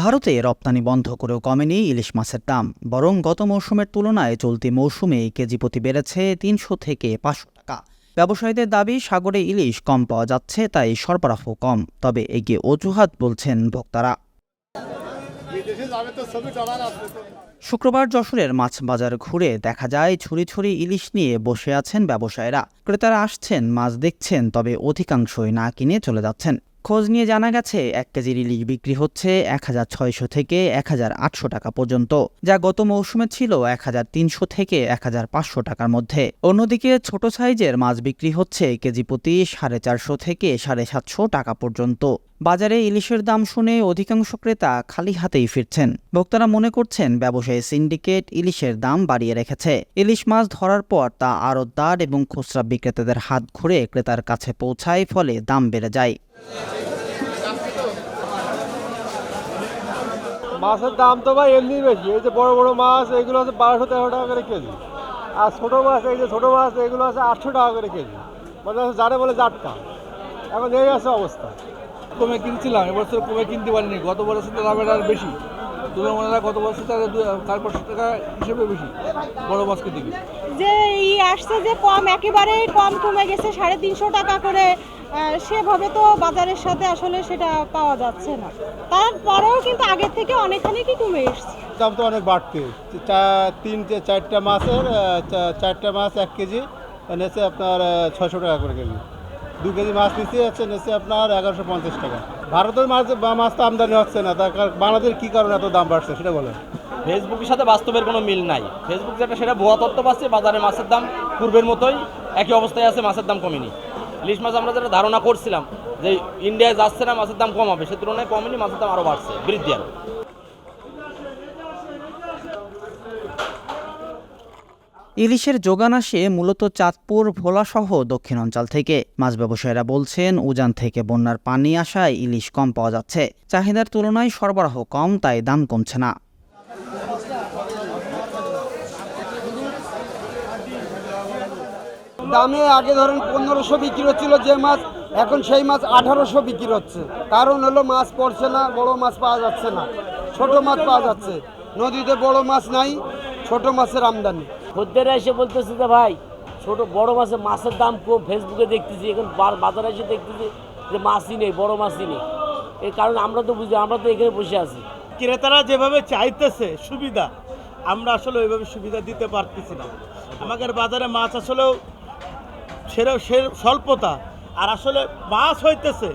ভারতে রপ্তানি বন্ধ করেও কমেনি ইলিশ মাছের দাম। বরং গত মৌসুমের তুলনায় চলতি মৌসুমে কেজি প্রতি বেড়েছে তিনশো থেকে পাঁচশো টাকা। ব্যবসায়ীদের দাবি, সাগরে ইলিশ কম পাওয়া যাচ্ছে, তাই সরবরাহ কম। তবে এগিয়ে অজুহাত বলছেন ভোক্তারা। শুক্রবার যশোরের মাছ বাজার ঘুরে দেখা যায়, ছুরি ছুরি ইলিশ নিয়ে বসে আছেন ব্যবসায়ীরা। ক্রেতারা আসছেন, মাছ দেখছেন, তবে অধিকাংশই না কিনে চলে যাচ্ছেন। খোঁজ নিয়ে জানা গেছে, এক কেজির ইলিশ বিক্রি হচ্ছে এক হাজার ছয়শো থেকে এক হাজার আটশো টাকা পর্যন্ত, যা গত মৌসুমে ছিল এক হাজার তিনশো থেকে এক হাজার পাঁচশো টাকার মধ্যে। অন্যদিকে ছোট সাইজের মাছ বিক্রি হচ্ছে কেজি প্রতি সাড়ে চারশো থেকে সাড়ে সাতশো টাকা পর্যন্ত। বাজারে ইলিশের দাম শুনে অধিকাংশ ক্রেতা খালি হাতেই ফিরছেন। ভোক্তারা মনে করছেন ব্যবসায়ী সিন্ডিকেট ইলিশের দাম বাড়িয়ে রেখেছে। ইলিশ মাছ ধরার পর তা আরও আড়তদার এবং খুচরা বিক্রেতাদের হাত ঘুরে ক্রেতার কাছে পৌঁছায়, ফলে দাম বেড়ে যায়। মাছের দাম তো ভাই এমনি বেশি। এই যে বড় বড় মাছ, এগুলো আছে বারোশো তেরো টাকা করে কেজি। আর ছোটো মাছ, এই যে ছোটো মাছ, এগুলো আছে আটশো টাকা করে কেজি। মানে যারে বলে জাটকা এখন এই আছে অবস্থা। কমে কিনছিলাম এবছর কমে কিনতে পারিনি। গত বছর তো দামের আর বেশি। তুমি মনে হয় গত বছর তার চার পাঁচশো টাকা হিসেবে বেশি বড় মাছকে দিবি যে ই আসছে যে কম একেবারেই কম কমে গেছে সাড়ে তিনশো টাকা করে সেভাবে তো বাজারের সাথে আসলে সেটা পাওয়া যাচ্ছে না। তারপরেও কিন্তু আগের থেকে অনেকখানি কি কমে এসছে। দাম তো অনেক বাড়তে চা- তিনটে চারটা মাছের চারটা মাছ এক কেজি নেছে আপনার ছয়শো টাকা করে কেজি। দু কেজি মাছ নিচে হচ্ছে নেছে আপনার এগারোশো পঞ্চাশ টাকা। ভারতের মাছ মাছ তো আমদানি হচ্ছে না তার কারণ বাংলাদেশ কী কারণে এত দাম বাড়ছে, সেটা বলেন। ফেসবুকের সাথে বাস্তবের কোনো মিল নাই। ফেসবুক যেটা, সেটা ভুয়া তথ্য পাচ্ছে, বাজারে মাছের দাম পূর্বের মতোই একই অবস্থায় আছে, মাছের দাম কমেনি। ইলিশ মাছ আমরা যেটা ধারণা করছিলাম যে ইন্ডিয়ায় যাচ্ছে না, মাছের দাম কম হবে, সে তুলনায় কমেনি, মাছের দাম আরও বাড়ছে, বৃদ্ধি আরও ইলিশের যোগান আসে মূলত চাঁদপুর, ভোলাসহ দক্ষিণাঞ্চল থেকে। মাছ ব্যবসায়ীরা বলছেন, উজান থেকে বন্যার পানি আসায় ইলিশ কম পাওয়া যাচ্ছে। চাহিদার তুলনায় সরবরাহ কম, তাই দাম কমছে না। দামে আগে ধরেন পনেরোশো বিক্রি হচ্ছিল যে মাছ, এখন সেই মাছ আঠারোশো বিক্রি হচ্ছে। কারণ হলো মাছ পড়ছে না, বড় মাছ পাওয়া যাচ্ছে না। ছোট মাছ পাওয়া যাচ্ছে। নদীতে বড় মাছ নাই, ছোট মাছের আমদানি। খদ্দেরা এসে বলতেছে যে, ভাই, ছোট বড় মাছের মাছের দাম কম। ফেসবুকে দেখতেছি, এখন বাজারে এসে দেখতেছি যে মাছই নেই, বড় মাছই নেই। এর কারণ আমরা তো বুঝি, আমরা তো এখানে বসে আছি। ক্রেতারা যেভাবে চাইতেছে সুবিধা, আমরা আসলে ওইভাবে সুবিধা দিতে পারতেছি না। আমাদের বাজারে মাছ আসলেও সেরা সে স্বল্পতা। আর আসলে মাছ হইতেছে,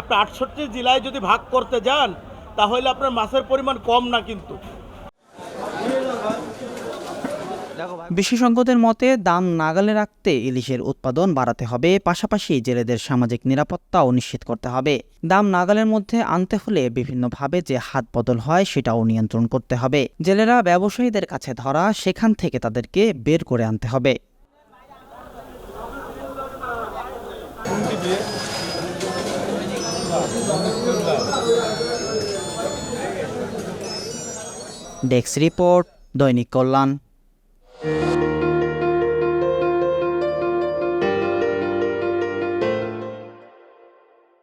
আপনি আটষট্টি জেলায় যদি ভাগ করতে যান, তাহলে আপনার মাছের পরিমাণ কম না কিন্তু। বিশেষজ্ঞদের মতে, দাম নাগালে রাখতে ইলিশের উৎপাদন বাড়াতে হবে, পাশাপাশি জেলেদের সামাজিক নিরাপত্তাও নিশ্চিত করতে হবে। দাম নাগালের মধ্যে আনতে হলে বিভিন্নভাবে যে হাত বদল হয় সেটাও নিয়ন্ত্রণ করতে হবে। জেলেরা ব্যবসায়ীদের কাছে ধরা, সেখান থেকে তাদেরকে বের করে আনতে হবে। ডেস্ক রিপোর্ট, দৈনিক কল্যাণ।